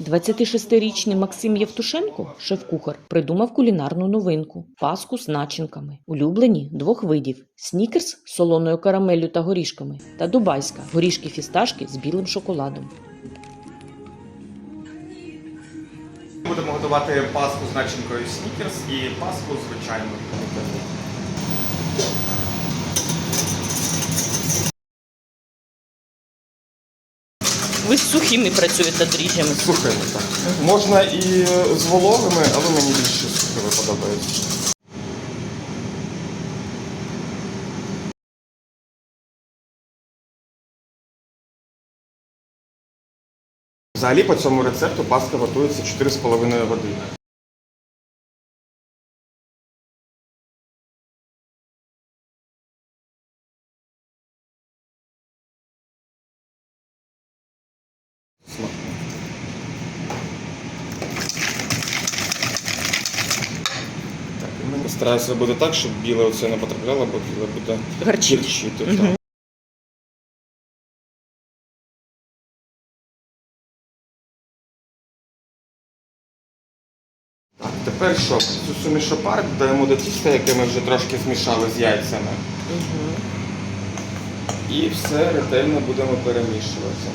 26-річний Максим Євтушенко, шеф-кухар, придумав кулінарну новинку паску з начинками, улюблені двох видів: снікерс з солоною карамеллю та горішками та дубайська горішки фісташки з білим шоколадом. Будемо готувати паску з начинкою снікерс і паску звичайну. Ви і працюєте дріжджами. Сухими, так. Можна і з вологими, але мені більше сухими подобається. Взагалі по цьому рецепту паста готується 4,5 години. Смачно. Так, і мені стараюся робити так, щоб біле оце не потрапляло, бо біле буде Гарчить. гірчити. Мгм. так. Так, тепер що? Цю суміш опар додаємо до тіста, яке ми вже трошки змішали з яйцями. І все ретельно будемо перемішувати.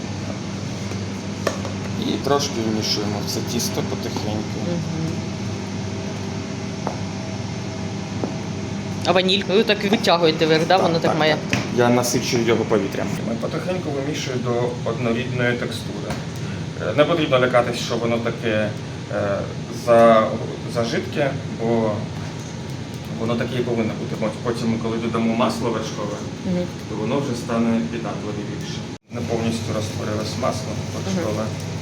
І трошки вмішуємо в це тісто потихеньку. А ванільку ви так витягуєте вверх, да? воно так, має. Я насичую його повітрям. Ми потихеньку вимішую до однорідної текстури. Е, Не потрібно лякатись, що воно таке е, за, зажидке, бо воно таке і повинно бути. Потім, коли додамо масло вершкове, Мгм. то воно вже стане піддатливіше. Не повністю розтворилось масло вершкове. Мгм.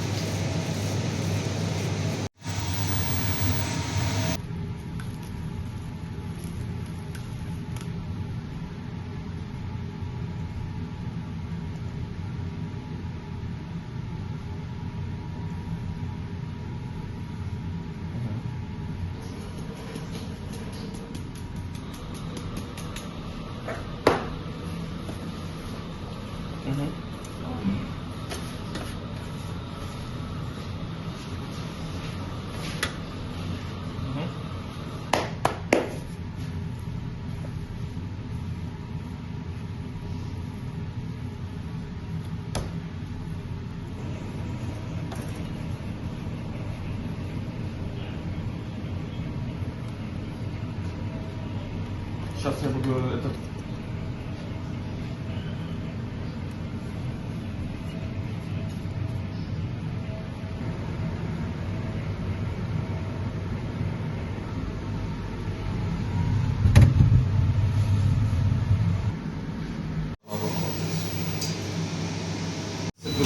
Сейчас я буду этот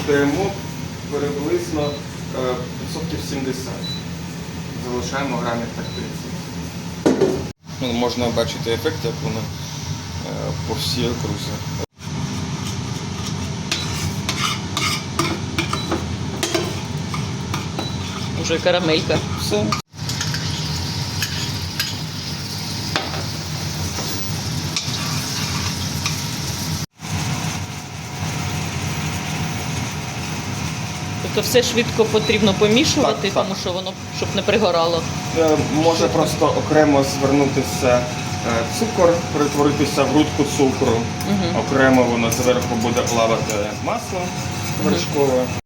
Це приблизно е, відсотків 70. Залишаємо грамів так 30. Ну, можна бачити ефект, як воно е, по всій окрузі. Уже карамелька. Все. Тобто все швидко потрібно помішувати, Так, так. тому що воно щоб не пригорало. Е, Може просто окремо звернутися е, цукор, перетворитися в грудку цукру. Окремо воно зверху буде плавати масло вершкове.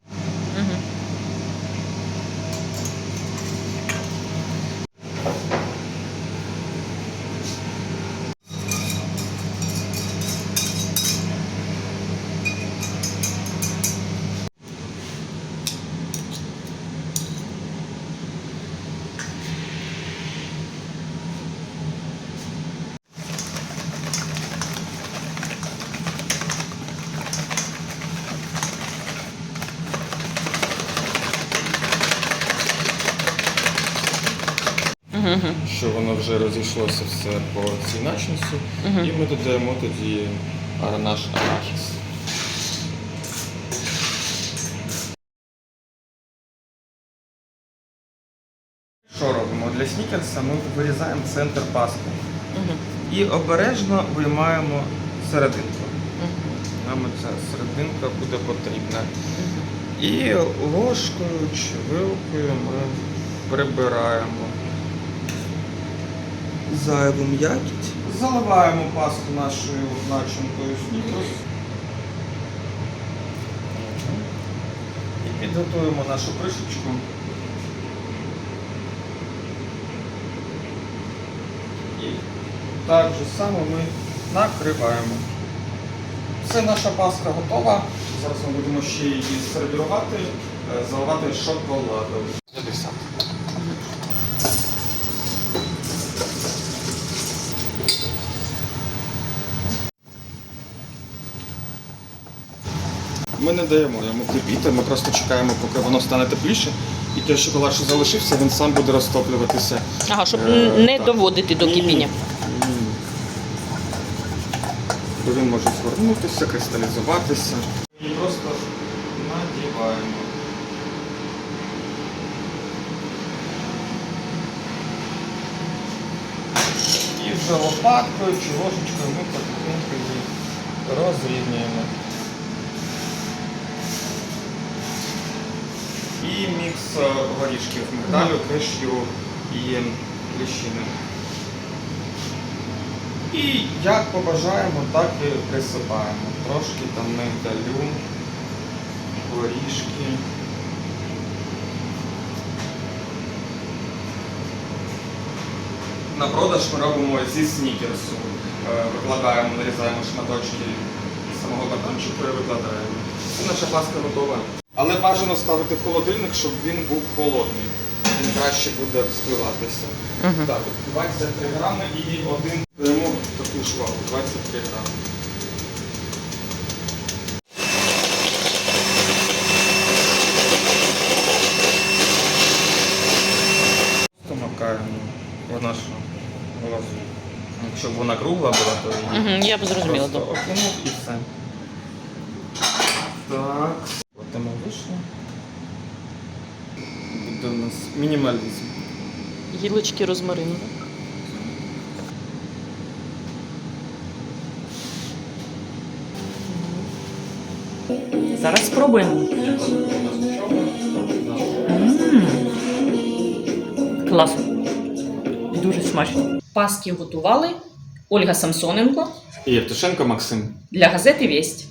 Що воно вже розійшлося все по цій начинці. І ми додаємо тоді наш арахіс. Що робимо? Для снікерса ми вирізаємо центр паски Мгм. і обережно виймаємо серединку. Нам ця серединка буде потрібна. І ложкою чи вилкою ми прибираємо зайву м'якість. Заливаємо пасту нашою начинкою снікерс. І підготуємо нашу кришечку. І так же само ми накриваємо. Все, наша паска готова. Зараз ми будемо ще її сервірувати, е, заливати шоколадом. Ми не даємо йому кипіти, ми просто чекаємо, поки воно стане тепліше. І той шоколад, що залишився, він сам буде розтоплюватися. Ага, щоб Е, не так. доводити до кипіння. Бо він може згорнутися, кристалізуватися. І просто надіваємо. І вже лопаткою чи ложечкою ми потихеньку її розрівнюємо. І мікс е, горішків мигдалю, кишю і ліщини. І як побажаємо, так і присипаємо. Трошки там мигдалю, горішки. На продаж ми робимо зі снікерсу. Е, Викладаємо, нарізаємо шматочки самого батончику і викладаємо. І наша паска готова. Але бажано ставити в холодильник, щоб він був холодний. Він краще буде спливатися. Мгм. Так, 23 грами і один беремо таку швабру, 23 грами. Просто макаємо в нашу. Якщо б вона кругла була, то її Угу, я б зрозуміла. просто добре. окунув і все. Так. Мінімалізм. Гілочки розмарину. Зараз спробуємо. М. Класно. Дуже смачно. Паски готували Ольга Самсоненко І Євтушенко Максим. для газети Вість.